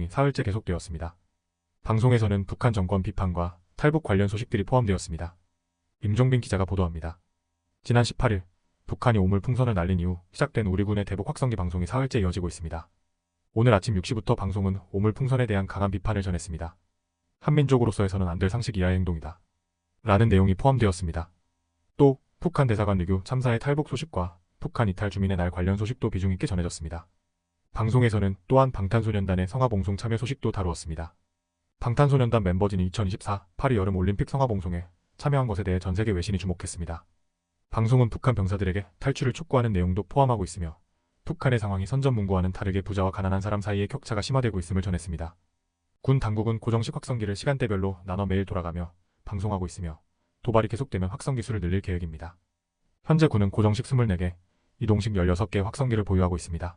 방송이 사흘째 계속되었습니다. 방송에서는 북한 정권 비판과 탈북 관련 소식들이 포함되었습니다. 임종빈 기자가 보도합니다. 지난 18일 북한이 오물 풍선을 날린 이후 시작된 우리 군의 대북 확성기 방송이 사흘째 이어지고 있습니다. 오늘 아침 6시부터 방송은 오물 풍선에 대한 강한 비판을 전했습니다. 한민족으로서 해서는 안 될 상식 이하의 행동이다. 라는 내용이 포함되었습니다. 또 북한 대사관 리뷰 참사의 탈북 소식과 북한 이탈 주민의 날 관련 소식도 비중 있게 전해졌습니다. 방송에서는 또한 방탄소년단의 성화봉송 참여 소식도 다루었습니다. 방탄소년단 멤버진이 2024 파리 여름 올림픽 성화봉송에 참여한 것에 대해 전 세계 외신이 주목했습니다. 방송은 북한 병사들에게 탈출을 촉구하는 내용도 포함하고 있으며 북한의 상황이 선전문고와는 다르게 부자와 가난한 사람 사이의 격차가 심화되고 있음을 전했습니다. 군 당국은 고정식 확성기를 시간대별로 나눠 매일 돌아가며 방송하고 있으며 도발이 계속되면 확성기 수를 늘릴 계획입니다. 현재 군은 고정식 24개, 이동식 16개 확성기를 보유하고 있습니다.